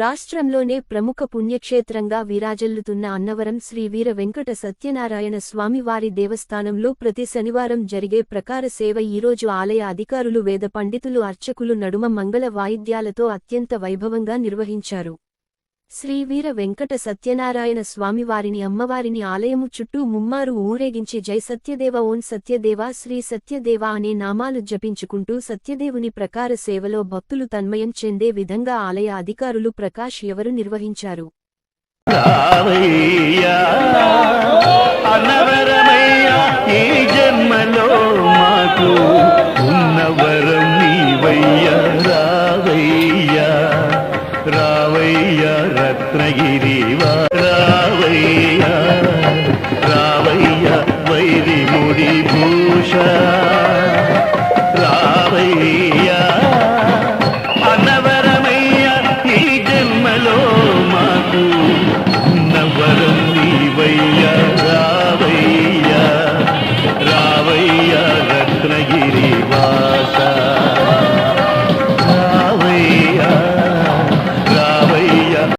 రాష్ట్రంలోనే ప్రముఖ పుణ్యక్షేత్రంగా విరాజల్లుతున్న అన్నవరం శ్రీ వీర వెంకట సత్యనారాయణ స్వామివారి దేవస్థానంలో ప్రతి శనివారం జరిగే ప్రకార సేవ ఈరోజు ఆలయ అధికారులు వేద పండితులు అర్చకులు నడుమ మంగళ వాయిద్యాలతో అత్యంత వైభవంగా నిర్వహించారు. శ్రీ వీర వెంకట సత్యనారాయణ స్వామివారిని అమ్మవారిని ఆలయము చుట్టూ ముమ్మారు ఊరేగించి జై సత్యదేవ ఓం సత్యదేవ శ్రీ సత్యదేవ అనే నామాలు జపించుకుంటూ సత్యదేవుని ప్రకార సేవలో భక్తులు తన్మయం చెందే విధంగా ఆలయ అధికారులు ప్రకాష్ ఎవరు నిర్వహించారు? రావయ్యా రత్నగిరి రావయ్యా రావయ్యా వైరి ముడి భూషా.